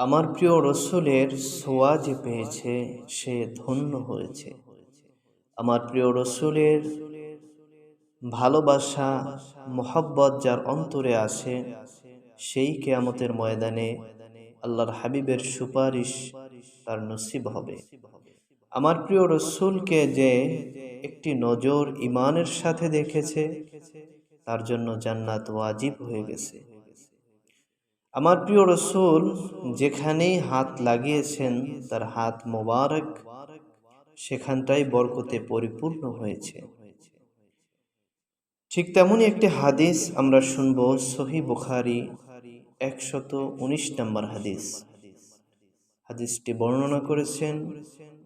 আমার প্রিয় রসুলের সোয়া যে পেয়েছে, সে ধন্য হয়েছে। আমার প্রিয় রসুলের ভালোবাসা, মোহব্বত যার অন্তরে আসে সেই কেয়ামতের ময়দানে আল্লাহর হাবিবের সুপারিশ তার নসিব হবে। আমার প্রিয় রসুলকে যে একটি নজর ইমানের সাথে দেখেছে, তার জন্য জান্নাত ওয়াজিব হয়ে গেছে। আমার প্রিয় রসুল যেখানেই হাত লাগিয়েছেন, তার হাত মোবারক, সেখানটাই বরকতে পরিপূর্ণ হয়েছে। ঠিক তেমনই একটি হাদিস আমরা শুনব সহি বুখারি একশত উনিশ নম্বর হাদিস। হাদিসটি বর্ণনা করেছেন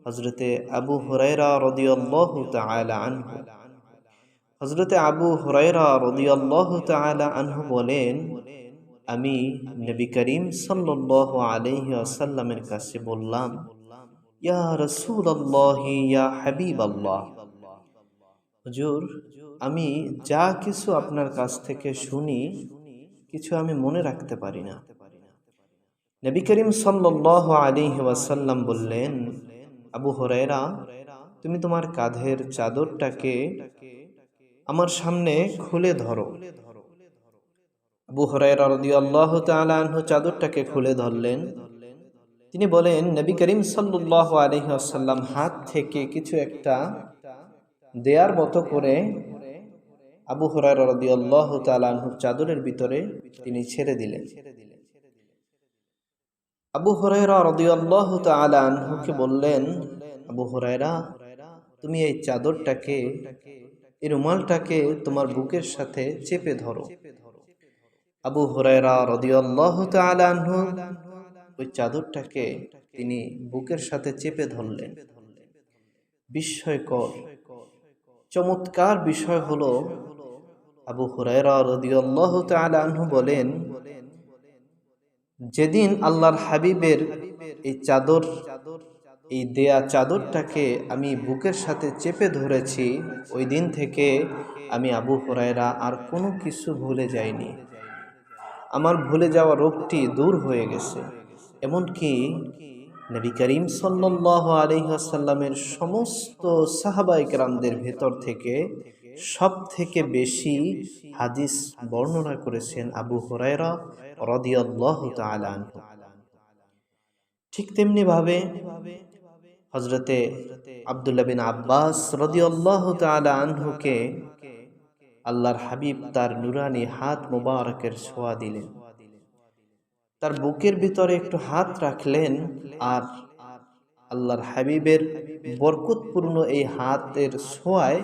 হজরতে আবু হরাইরা রদিয়াল্লাহ তাআলা আনহু। হজরতে আবু হরাইরা রদিয়াল্লাহ তাআলা আনহু বলেন আমি নবী করিম সাল্লাহ আলহি আসাল্লামের কাছে বললাম, ইয়া আল্লাহ ইয়া আল্লাহ আমি যা কিছু আপনার কাছ থেকে শুনি, কিছু আমি মনে রাখতে পারি না। নবী করিম সাল্লাহ আলিহি ওয়াসাল্লাম বললেন, আবু হরাইরা তুমি তোমার কাঁধের চাদরটাকে আমার সামনে খুলে ধরো। রাদিয়াল্লাহু তাআলা চাদরটাকে খুলে ধরলেন। তিনি বলেন, নবী করিম সাল্লাল্লাহু আলাইহি ওয়াসাল্লাম হাত থেকে কিছু একটা দেয়ার মতো করে আবু হরাইরা রাদিয়াল্লাহু তাআলা আনহুর চাদরের ভিতরে তিনি ছেড়ে দিলেন। আবু হরাইরা রাদিয়াল্লাহু তাআলা আনহুকে বললেন, আবু হরাইরা তুমি এই চাদরটাকে, এই রুমালটাকে তোমার বুকের সাথে চেপে ধরো। আবু হরাইরা রদিয়াল্লাহ তালাহু ওই চাদরটাকে তিনি বুকের সাথে চেপে ধরলেন। বিস্ময়কর। চমৎকার বিষয় হলো, আবু হুরায়রা রদিয়াল্লাহ তালাহু বলেন, যেদিন আল্লাহর হাবিবের এই চাদর, এই দেয়া চাদরটাকে আমি বুকের সাথে চেপে ধরেছি, ওই দিন থেকে আমি আবু হরাইরা আর কোনো কিছু ভুলে যাইনি। আমার ভুলে যাওয়া রোগটি দূর হয়ে গেছে। এমনকি নবী করিম সাল্লাহ আলহাসাল্লামের সমস্ত সাহাবাইকরামদের ভেতর থেকে সব থেকে বেশি হাদিস বর্ণনা করেছেন আবু হরাইরা রদিয়াল্লাহ তালান ঠিক তেমনি ভাবে হজরতে আবদুল্লাহ বিন আব্বাস রদিয়াল্লাহ তালা আনহুকে আল্লাহর হাবিব তার নুরানি হাত মোবারকের ছোঁয়া দিলেন। তার বুকের ভিতরে একটু হাত রাখলেন আর আল্লাহর হাবিবের বরকতপূর্ণ এই হাতের ছোঁয়ায়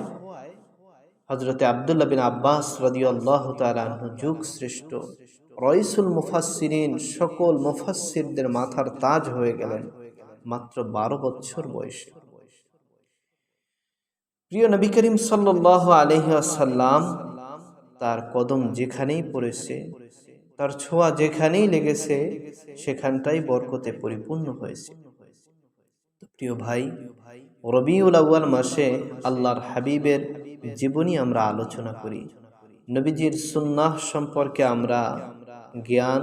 হজরতে আবদুল্লাহ বিন আব্বাস রদিয়াল্লাহ তালাহ যুগ শ্রেষ্ঠ রইসুল মুফাসিরিন সকল মুফাসিরদের মাথার তাজ হয়ে গেলেন, মাত্র বারো বছর বয়সে। প্রিয় নবী করিম সাল্লাহ আলহাসাল্লাম তার কদম যেখানেই পড়েছে, তার ছোঁয়া যেখানেই লেগেছে, সেখানটাই বরকতে পরিপূর্ণ হয়েছে। প্রিয় ভাই, রবিউল আউ্য়াল মাসে আল্লাহর হাবিবের জীবনী আমরা আলোচনা করি। নবীজির সুন্নাহ সম্পর্কে আমরা জ্ঞান,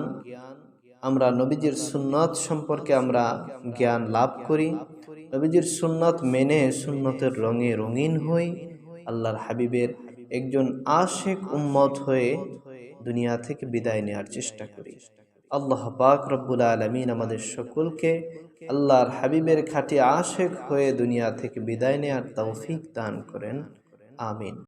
আমরা নবীজির সুন্নত সম্পর্কে আমরা জ্ঞান লাভ করি। নবীজির সুন্নত মেনে সুন্নতের রঙে রঙিন হই, আল্লাহর হাবিবের একজন আশেক উম্মত হয়ে দুনিয়া থেকে বিদায় নেওয়ার চেষ্টা করি। আল্লাহ পাক রব্বুল আলমিন আমাদের সকলকে আল্লাহর হাবিবের খাটি আশেক হয়ে দুনিয়া থেকে বিদায় নেওয়ার তৌফিক দান করেন। আমিন।